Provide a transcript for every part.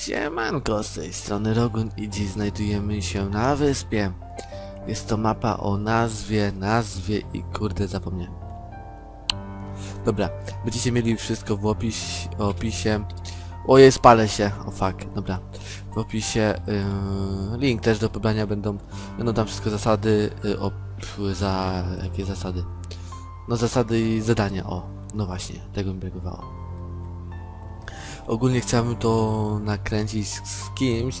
Siemanko, z tej strony Rogun i dziś znajdujemy się na wyspie. Jest to mapa o nazwie, nazwie i kurde zapomniałem. Dobra, będziecie mieli wszystko w opis, opisie. O jest, palę się, o fuck, dobra. W opisie yy, link też do pobrania będą, będą tam wszystko zasady, yy, op, za, jakie zasady? No zasady i zadania, o, no właśnie, tego mi brakowało. Ogólnie chciałbym to nakręcić z, kimś,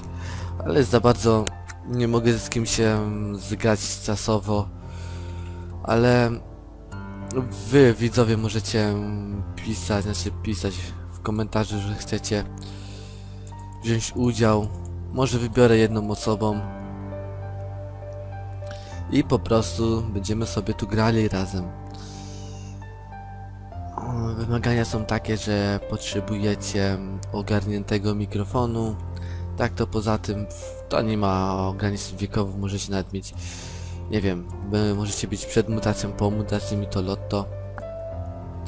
ale za bardzo nie mogę z kimś się zgrać czasowo. Ale wy, widzowie, możecie pisać, znaczy pisać w komentarzu, że chcecie wziąć udział. Może wybiorę jedną osobą. I po prostu będziemy sobie tu grali razem. Wymagania są takie, że potrzebujecie ogarniętego mikrofonu. Tak to poza tym to nie ma ograniczeń wiekowych, możecie nawet mieć, nie wiem, możecie być przed mutacją, po mutacji mi to lotto.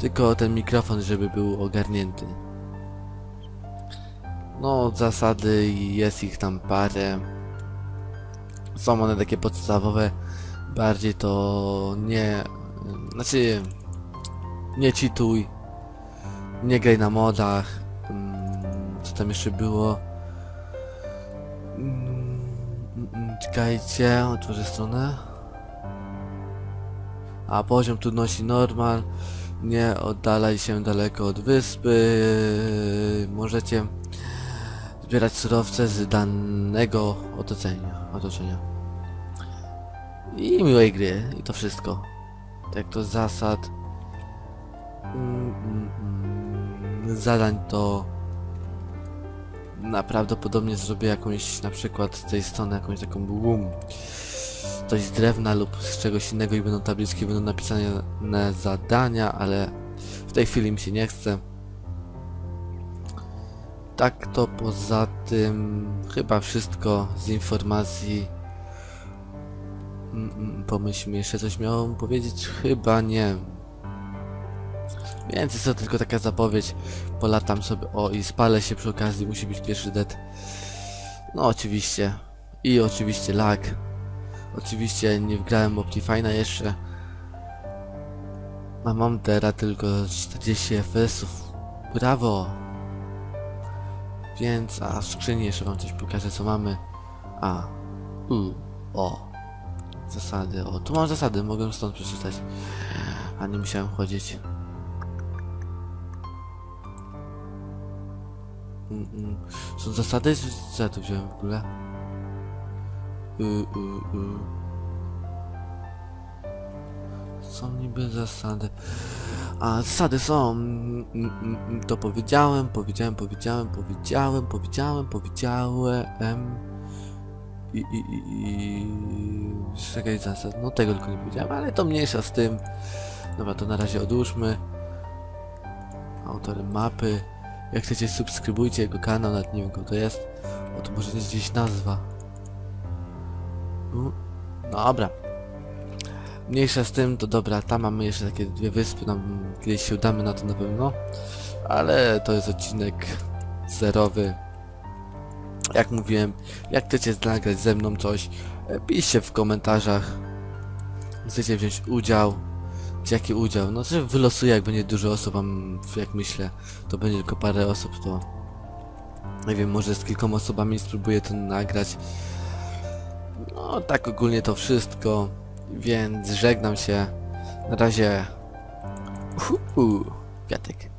Tylko ten mikrofon, żeby był ogarnięty. No, zasady jest ich tam parę. Są one takie podstawowe, bardziej to nie, znaczy nie cheatuj, nie graj na modach, mm, co tam jeszcze było. Mm, mm, Czekajcie, otworzę stronę. A poziom trudności normal, nie oddalaj się daleko od wyspy, możecie zbierać surowce z danego otoczenia. otoczenia. I miłej gry, i to wszystko. Tak to zasad. Mm, mm, mm, zadań to prawdopodobnie zrobię jakąś na przykład z tej strony jakąś taką boom coś z drewna lub z czegoś innego i będą tabliczki, będą napisane na zadania, ale w tej chwili mi się nie chce. Tak to poza tym chyba wszystko z informacji. Mm, mm, Pomyślmy, jeszcze coś miałem powiedzieć? Chyba nie. Więc jest to tylko taka zapowiedź. Polatam sobie. O, i spalę się przy okazji. Musi być pierwszy dead. No, oczywiście. I oczywiście lag. Oczywiście nie wgrałem Optifine'a jeszcze. A mam teraz tylko 40 FPS-ów. Brawo! Więc, a w skrzyni jeszcze wam coś pokażę, co mamy. A, u, o. Zasady, o, tu mam zasady, mogę stąd przeczytać. A nie musiałem chodzić. Są zasady, co ja tu wziąłem w ogóle? Y, y, y. Są niby zasady. A zasady są. Mm, mm, mm, To powiedziałem, powiedziałem, powiedziałem, powiedziałem, powiedziałem, powiedziałem. I, i, i, i... Czekaj, zasad. No tego tylko nie powiedziałem, ale to mniejsza z tym. Dobra, to na razie odłóżmy. Autorem mapy. Jak chcecie, subskrybujcie jego kanał, nawet nie wiem, kto to jest. O, to może jest gdzieś nazwa. U, Dobra. Mniejsza z tym, to dobra, tam mamy jeszcze takie dwie wyspy, nam się udamy na to na pewno. Ale to jest odcinek zerowy. Jak mówiłem, jak chcecie nagrać ze mną coś, e, piszcie w komentarzach. Chcecie wziąć udział. Czy jaki udział? No, że wylosuję, jak będzie dużo osób, jak myślę, to będzie tylko parę osób, to... Nie wiem, może z kilkoma osobami spróbuję to nagrać. No, tak ogólnie to wszystko, więc żegnam się. Na razie... Uhu, kwiatek.